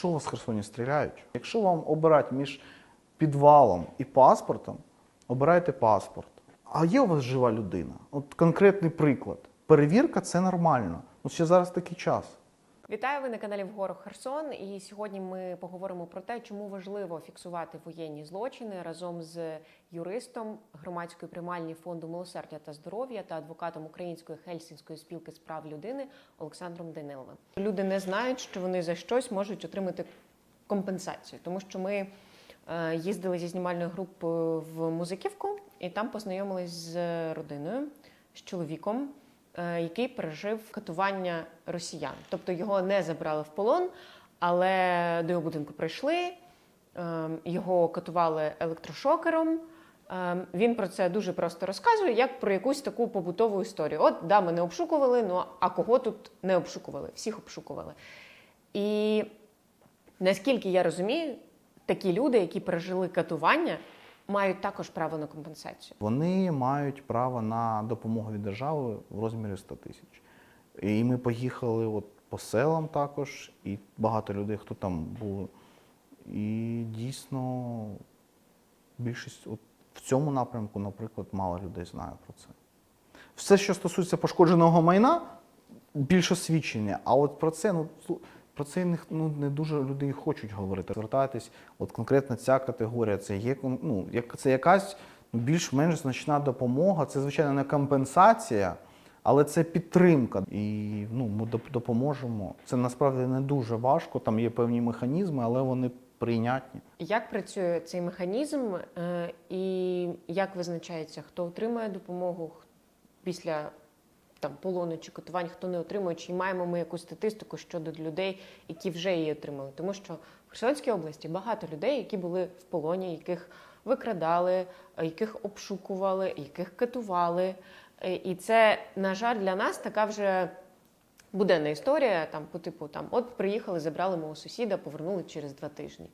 що у вас в Херсоні стріляють? Якщо вам обирати між підвалом і паспортом, обирайте паспорт. А є у вас жива людина? От конкретний приклад. Перевірка це нормально. От ще зараз такий час. Вітаю ви на каналі Вгору Херсон. І сьогодні ми поговоримо про те, чому важливо фіксувати воєнні злочини разом з юристом громадської приймальні фонду милосердя та здоров'я та адвокатом Української Хельсінської спілки з прав людини Олександром Даниловим. Люди не знають, що вони за щось можуть отримати компенсацію, тому що ми е, їздили зі знімальною групою в Музиківку, і там познайомились з родиною, з чоловіком, який пережив катування росіян. Тобто його не забрали в полон, але до його будинку прийшли, е, його катували електрошокером. Е, Він про це дуже просто розказує, як про якусь таку побутову історію. От, да, мене обшукували, ну а кого тут не обшукували? Всіх обшукували. І наскільки я розумію, такі люди, які пережили катування, мають також право на компенсацію. Вони мають право на допомогу від держави в розмірі 100 тисяч. І ми поїхали от по селам також, і багато людей, хто там були. І дійсно більшість от в цьому напрямку, наприклад, мало людей знає про це. Все, що стосується пошкодженого майна, більше свідчення. А от про це, ну, про це не, ну, не дуже люди хочуть говорити. Звертайтесь, от конкретно ця категорія, це є ну, як, це якась ну, більш-менш значна допомога. Це, звичайно, не компенсація, але це підтримка. І ну, ми допоможемо. Це насправді не дуже важко, там є певні механізми, але вони прийнятні. Як працює цей механізм, е, і як визначається, хто отримує допомогу після там полону чи катувань, хто не отримує, чи маємо ми якусь статистику щодо людей, які вже її отримали? Тому що в Херсонській області багато людей, які були в полоні, яких викрадали, яких обшукували, яких катували. Е, І це, на жаль, для нас така вже буденна історія, там по типу там, от приїхали, забрали мого сусіда, повернули через два тижні.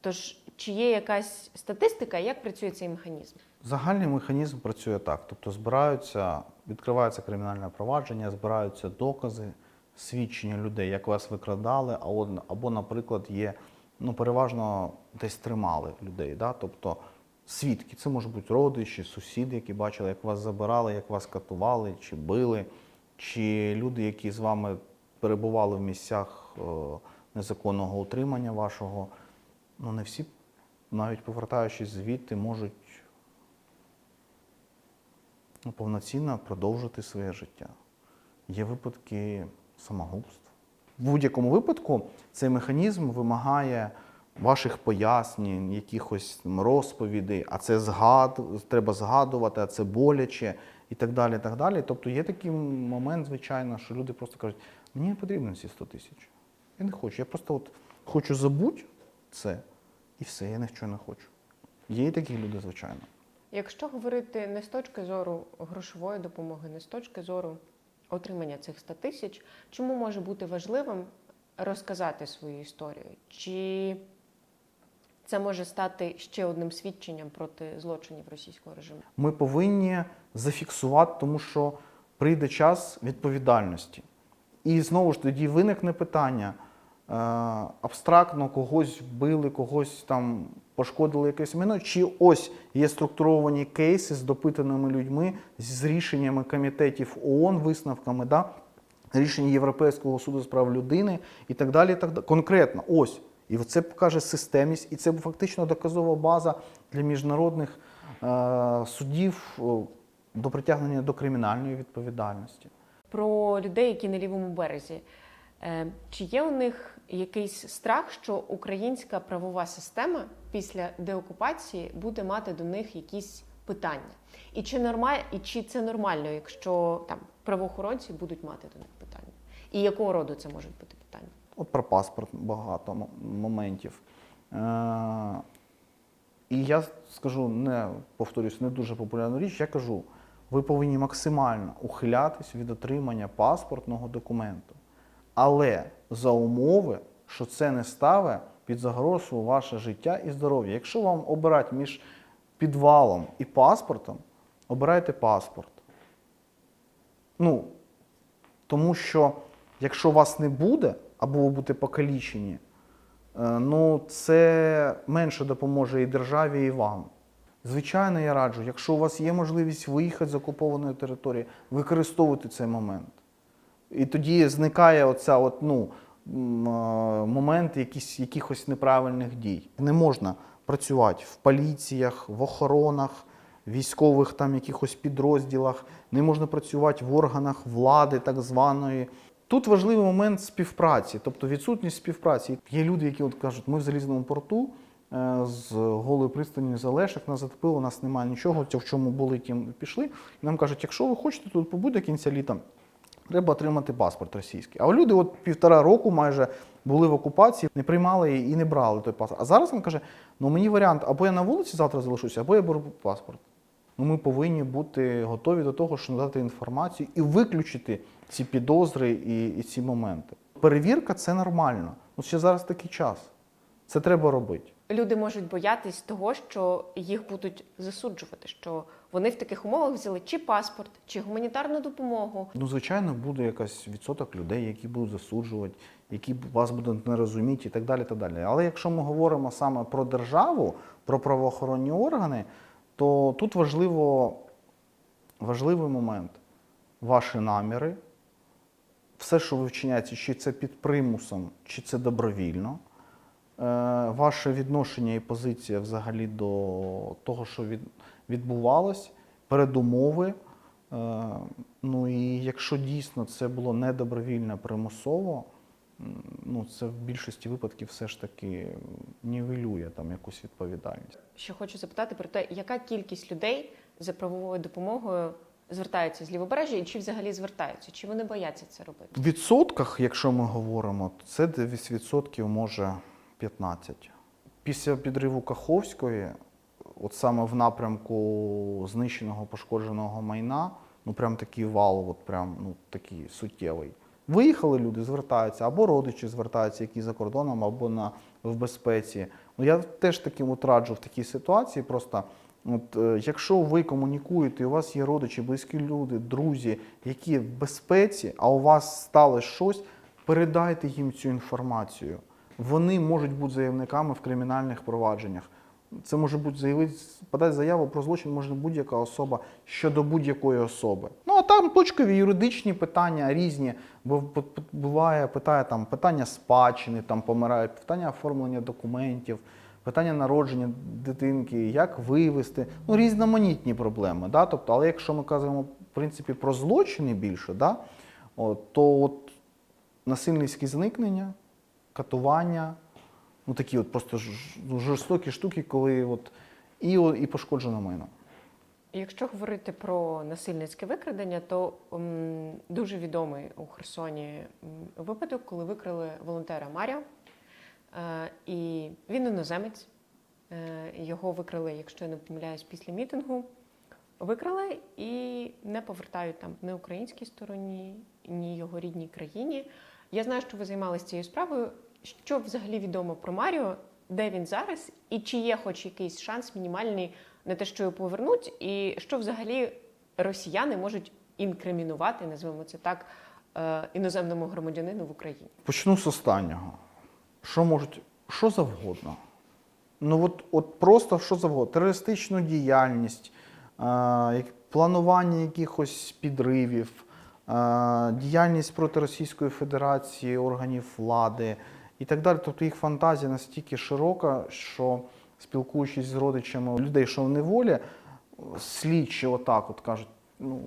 Тож, чи є якась статистика, як працює цей механізм? Загальний механізм працює так: тобто збираються, відкривається кримінальне провадження, збираються докази, свідчення людей, як вас викрадали, або, наприклад, є ну, переважно десь тримали людей. Да? Тобто свідки, це можуть бути родичі, сусіди, які бачили, як вас забирали, як вас катували чи били, чи люди, які з вами перебували в місцях е, незаконного утримання вашого. Ну, не всі, навіть повертаючись звідти, можуть ну, повноцінно продовжити своє життя. Є випадки самогубств. В будь-якому випадку цей механізм вимагає ваших пояснень, якихось розповідей, а це згад, треба згадувати, а це боляче і так далі. Так далі. Тобто є такий момент, звичайно, що люди просто кажуть, мені не потрібно ці 100 тисяч. Я не хочу. Я просто от хочу забути це і все, я нічого не хочу. Є і такі люди, звичайно. Якщо говорити не з точки зору грошової допомоги, не з точки зору отримання цих 100 тисяч, чому може бути важливим розказати свою історію? Чи це може стати ще одним свідченням проти злочинів російського режиму? ми повинні зафіксувати, тому що прийде час відповідальності. І знову ж тоді виникне питання. Е, Абстрактно когось вбили, когось там пошкодили якесь майно, чи ось є структуровані кейси з допитаними людьми, з рішеннями комітетів ООН, висновками, да? рішення Європейського суду з прав людини і так далі. Так далі. Конкретно, ось. І це покаже системність, і це фактично доказова база для міжнародних е, судів до притягнення до кримінальної відповідальності. Про людей, які на лівому березі. Е, Чи є у них якийсь страх, що українська правова система після деокупації буде мати до них якісь питання? І чи нормаль... і чи це нормально, якщо там правоохоронці будуть мати до них питання? І якого роду це можуть бути питання? От про паспорт багато моментів. Е, і я скажу, не повторюсь, не дуже популярну річ. Я кажу, ви повинні максимально ухилятись від отримання паспортного документу. Але за умови, що це не ставить під загрозу ваше життя і здоров'я. Якщо вам обирати між підвалом і паспортом, обирайте паспорт. Ну, тому що якщо вас не буде, або ви будете покалічені, Е, Ну, це менше допоможе і державі, і вам. Звичайно, я раджу, якщо у вас є можливість виїхати з окупованої території, використовуйте цей момент. І тоді зникає оця от, ну, е, момент якісь, якихось неправильних дій. Не можна працювати в поліціях, в охоронах, військових там якихось підрозділах, не можна працювати в органах влади, так званої. Тут важливий момент співпраці, тобто відсутність співпраці. Є люди, які от кажуть, ми в залізному порту е, з голої пристані за нас затопило, у нас немає нічого, в чому були, тим пішли. І нам кажуть, якщо ви хочете тут побути до кінця літа, треба отримати паспорт російський. А люди от півтора року майже були в окупації, не приймали і не брали той паспорт. А зараз він каже: ну мені варіант, або я на вулиці завтра залишуся, або я беру паспорт. Ну, ми повинні бути готові до того, щоб надати інформацію і виключити ці підозри і, і ці моменти. Перевірка це нормально. Ну, ще зараз такий час. Це треба робити. Люди можуть боятись того, що їх будуть засуджувати, що вони в таких умовах взяли чи паспорт, чи гуманітарну допомогу. Ну, звичайно, буде якийсь відсоток людей, які будуть засуджувати, які вас будуть не розуміти і так далі. Так далі. Але якщо ми говоримо саме про державу, про правоохоронні органи, то тут важливо, важливий момент ваші наміри, все, що ви вчиняєте, чи це під примусом, чи це добровільно. Е, Ваше відношення і позиція взагалі до того, що відбувалось, передумови. Е, Ну і якщо дійсно це було недобровільно, примусово, ну це в більшості випадків все ж таки нівелює там якусь відповідальність. Ще хочу запитати про те, яка кількість людей за правовою допомогою звертаються з лівобережжя і чи взагалі звертаються, чи вони бояться це робити? В відсотках, якщо ми говоримо, це десь відсотків може 15. Після підриву Каховської, от саме в напрямку знищеного пошкодженого майна, ну прям такий вал, от прям ну такий суттєвий. Виїхали люди, звертаються, або родичі звертаються, які за кордоном, або на в безпеці. Ну я теж таким от раджу в такій ситуації. Просто от, е, якщо ви комунікуєте, і у вас є родичі, близькі люди, друзі, які в безпеці, а у вас сталося щось, передайте їм цю інформацію. Вони можуть бути заявниками в кримінальних провадженнях. Це може бути заявити, подати заяву про злочин може будь-яка особа щодо будь-якої особи. Ну а там точкові юридичні питання різні. Бо буває питає там питання спадщини, там помирають, питання оформлення документів, питання народження дитинки, як вивести, ну різноманітні проблеми. Да? Тобто, але якщо ми кажемо в принципі про злочини більше, да? от, то от насильницькі зникнення, катування, ну такі от просто жорстокі штуки, коли от і, і пошкоджено майно. Якщо говорити про насильницьке викрадення, то м, дуже відомий у Херсоні випадок, коли викрили волонтера Маря, е, і він іноземець. Е, його викрили, якщо я не помиляюсь, після мітингу. Викрали і не повертають там ні українській стороні, ні його рідній країні. Я знаю, що ви займалися цією справою. Що взагалі відомо про Маріо, де він зараз, і чи є хоч якийсь шанс мінімальний на те, що його повернуть, і що взагалі росіяни можуть інкримінувати, назвемо це так, е, іноземному громадянину в Україні? Почну з останнього. Що можуть, що завгодно. Ну от, от просто що завгодно. Терористичну діяльність, е, планування якихось підривів, діяльність проти Російської Федерації, органів влади і так далі. Тобто їх фантазія настільки широка, що спілкуючись з родичами людей, що в неволі, слідчі отак от кажуть, ну,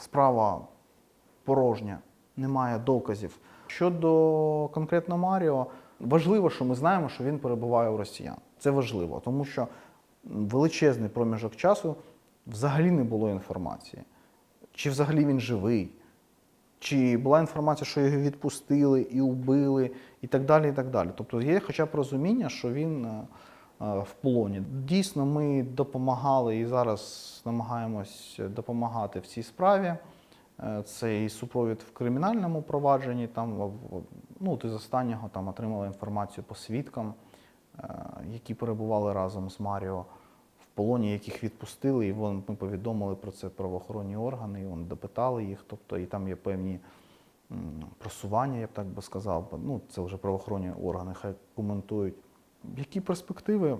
справа порожня, немає доказів. Щодо конкретно Маріо, важливо, що ми знаємо, що він перебуває у росіян. Це важливо, тому що величезний проміжок часу взагалі не було інформації. Чи взагалі він живий, чи була інформація, що його відпустили і убили, і так далі. і так далі. Тобто є хоча б розуміння, що він е, е, в полоні. Дійсно, ми допомагали і зараз намагаємось допомагати в цій справі. Е, Це і супровід в кримінальному провадженні. Там ну, от із останнього там отримали інформацію по свідкам, які перебували разом з Маріо полоні, яких відпустили, і вон, ми повідомили про це правоохоронні органи, і вони допитали їх. Тобто, і там є певні просування, я б так би сказав. Ну, це вже правоохоронні органи, хай коментують. Які перспективи?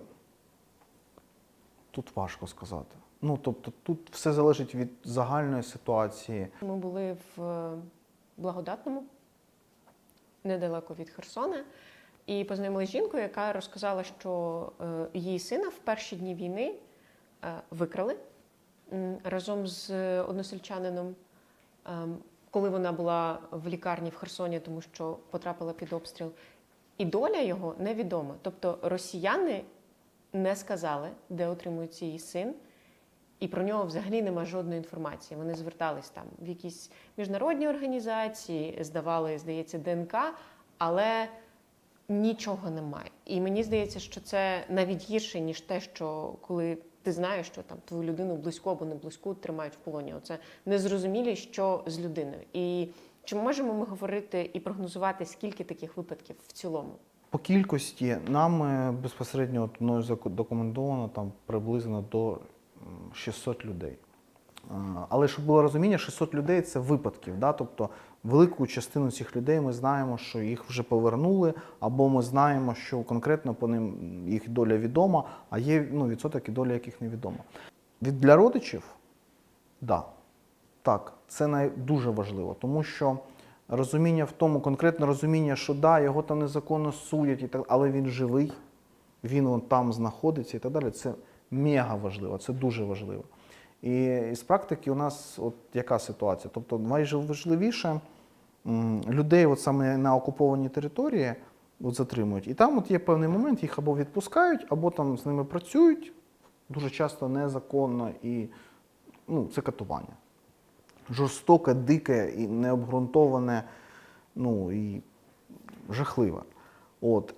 Тут важко сказати. Ну, тобто, тут все залежить від загальної ситуації. Ми були в е, благодатному, недалеко від Херсона, і познайомилися з жінкою, яка розказала, що е, її сина в перші дні війни е, викрали разом з односельчанином, ем, коли вона була в лікарні в Херсоні, тому що потрапила під обстріл. І доля його невідома. Тобто росіяни не сказали, де отримується її син. І про нього взагалі нема жодної інформації. Вони звертались там в якісь міжнародні організації, здавали, здається, ДНК, але нічого немає. І мені здається, що це навіть гірше, ніж те, що коли ти знаєш, що там твою людину близько або не близько тримають в полоні. Оце незрозумілі, що з людиною. І чи можемо ми говорити і прогнозувати, скільки таких випадків в цілому? По кількості нам е, безпосередньо от мною задокументовано там приблизно до м, 600 людей. Але щоб було розуміння, 600 людей це випадків. Да? Тобто велику частину цих людей ми знаємо, що їх вже повернули, або ми знаємо, що конкретно по ним їх доля відома, а є ну, відсоток і доля яких невідома. Від для родичів, да, так, це най- дуже важливо, тому що розуміння в тому, конкретне розуміння, що да, його там незаконно судять, і так, але він живий, він вон там знаходиться і так далі. Це мега важливо, це дуже важливо. І з практики у нас от яка ситуація? Тобто найважливіше людей от саме на окупованій території от затримують. І там от є певний момент, їх або відпускають, або там з ними працюють, дуже часто незаконно, і ну, це катування жорстоке, дике і необґрунтоване, ну і жахливе. От.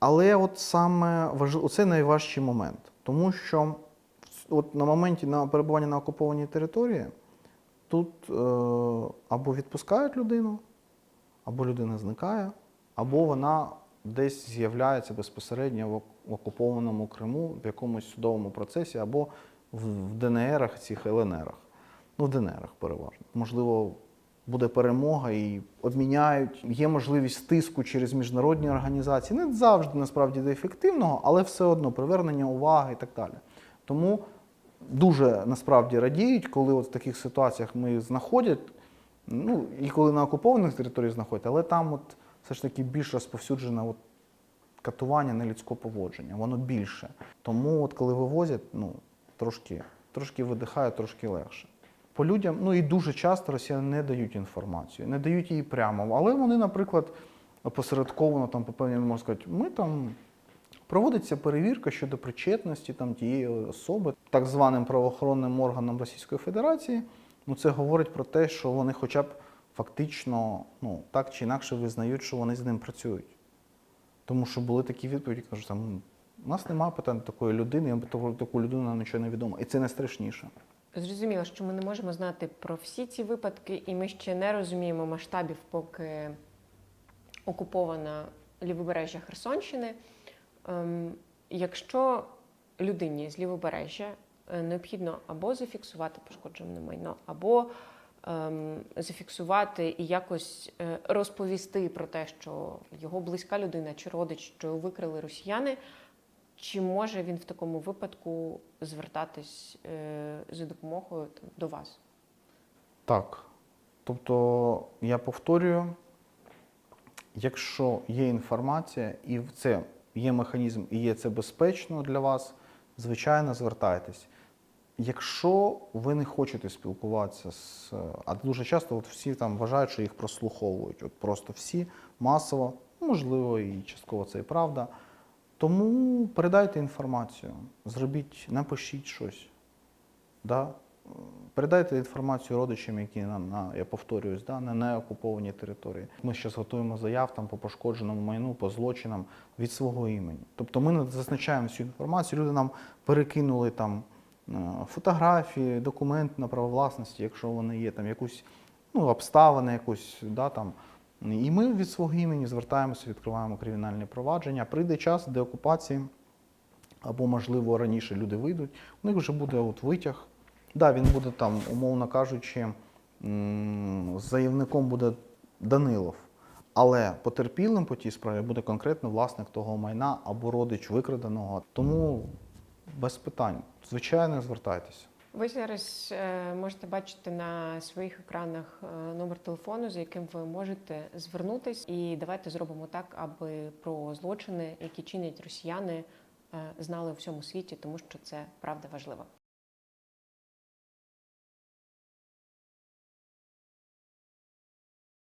Але от саме важливо, це найважчий момент, тому що от на моменті на перебування на окупованій території тут е, або відпускають людину, або людина зникає, або вона десь з'являється безпосередньо в окупованому Криму в якомусь судовому процесі, або в, ДНРах, цих ЛНРах. Ну, в ДНРах переважно. Можливо, буде перемога і обміняють. Є можливість тиску через міжнародні організації. Не завжди насправді до ефективного, але все одно привернення уваги і так далі. Тому дуже насправді радіють, коли от в таких ситуаціях ми знаходять, ну і коли на окупованих територіях знаходять, але там от все ж таки більш розповсюджене от катування нелюдського поводження, воно більше. Тому, от коли вивозять, ну трошки, трошки видихає, трошки легше. По людям, ну і дуже часто росіяни не дають інформацію, не дають її прямо. Але вони, наприклад, опосередковано там по певній можна сказати, ми там проводиться перевірка щодо причетності там тієї особи, так званим правоохоронним органам Російської Федерації. Ну це говорить про те, що вони хоча б фактично, ну так чи інакше визнають, що вони з ним працюють. Тому що були такі відповіді, кажуть, там у нас немає питань такої людини, про таку людину нам нічого не відомо. І це найстрашніше. Зрозуміло, що ми не можемо знати про всі ці випадки, і ми ще не розуміємо масштабів, поки окупована лівобережжя Херсонщини. Ем, якщо людині з лівобережжя е, необхідно або зафіксувати пошкоджене майно, або ем, зафіксувати і якось е, розповісти про те, що його близька людина чи родич, що викрили росіяни, чи може він в такому випадку звертатись е, за допомогою там, до вас? Так. Тобто, я повторюю, якщо є інформація і це є механізм, і є це безпечно для вас, звичайно, звертайтесь. Якщо ви не хочете спілкуватися з. А дуже часто от всі там вважають, що їх прослуховують. От просто всі масово, можливо, і частково це і правда. Тому передайте інформацію, зробіть, напишіть щось. Да? Передайте інформацію родичам, які на, на я повторююсь, да, на неокупованій території. Ми зараз готуємо заяв там по пошкодженому майну, по злочинам від свого імені. Тобто ми зазначаємо всю інформацію. Люди нам перекинули там е, фотографії, документи на право власності, якщо вони є, там якусь ну, обставини, якусь, да, там. І ми від свого імені звертаємося, відкриваємо кримінальні провадження. Прийде час деокупації, або, можливо, раніше люди вийдуть, у них вже буде от витяг. Да, він буде там, умовно кажучи, заявником буде Данилов. Але потерпілим по тій справі буде конкретно власник того майна або родич викраденого. Тому без питань. Звичайно, звертайтеся. Ви зараз е, можете бачити на своїх екранах е, номер телефону, за яким ви можете звернутись, і давайте зробимо так, аби про злочини, які чинять росіяни, е, знали у всьому світі, тому що це правда важливо.